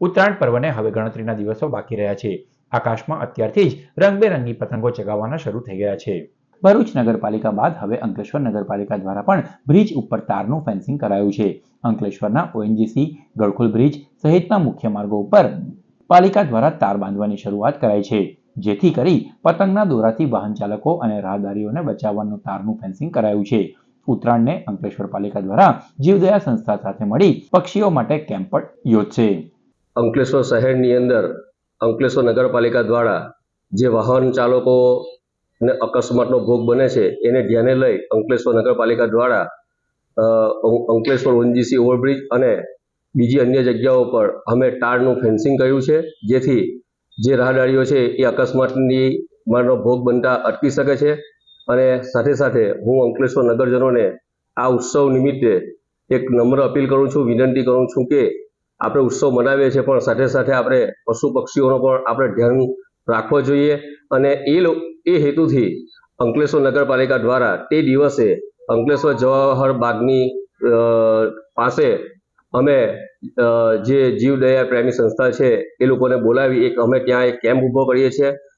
ઉત્તરાયણ પર્વને હવે ગણતરીના દિવસો બાકી રહ્યા છે. આકાશમાં અત્યારથી જ રંગબેરંગી પતંગો ચગાવવાના શરૂ થઈ ગયા છે. ભરૂચ નગરપાલિકા બાદ હવે અંકલેશ્વર નગરપાલિકા દ્વારા પણ બ્રિજ ઉપર તારનું ફેન્સિંગ કરાયું છે. અંકલેશ્વરના ઓએનજીસી, ગળખુલ બ્રિજ સહિતના મુખ્ય માર્ગો ઉપર પાલિકા દ્વારા તાર બાંધવાની શરૂઆત કરાઈ છે. જેથી કરી પતંગના દોરાથી વાહન ચાલકો અને રાહદારીઓને બચાવવાનું તારનું ફેન્સિંગ કરાયું છે. ઉત્તરાયણને અંકલેશ્વર પાલિકા દ્વારા જીવદયા સંસ્થા સાથે મળી પક્ષીઓ માટે કેમ્પ યોજશે. અંકલેશ્વર શહેરની અંદર, અંકલેશ્વર નગરપાલિકા દ્વારા જે વાહન ચાલકોને અકસ્માતનો ભોગ બને છે, એને ધ્યાને લઈ અંકલેશ્વર નગરપાલિકા દ્વારા અંકલેશ્વર ઓનજીસી ઓવરબ્રિજ અને બીજી અન્ય જગ્યાઓ પર અમે ટારનું ફેન્સિંગ કર્યું છે, જેથી જે રાહદારીઓ છે એ અકસ્માતની મારનો ભોગ બનતા અટકી શકે છે. અને સાથે સાથે હું અંકલેશ્વર નગરજનોને આ ઉત્સવ નિમિત્તે એક નમ્ર અપીલ કરું છું, વિનંતી કરું છું કે આપણે ઉત્સવ મનાવીએ છીએ, પણ સાથે સાથે આપણે પશુ પક્ષીઓનો પણ આપણે ધ્યાન રાખવો જોઈએ. અને એ એ હેતુથી અંકલેશ્વર નગરપાલિકા દ્વારા તે દિવસે અંકલેશ્વર જવાહર બાગની પાસે અમે જે જીવદયા પ્રેમી સંસ્થા છે, એ લોકોને બોલાવી, એક અમે ત્યાં એક કેમ્પ ઊભો કરીએ છીએ.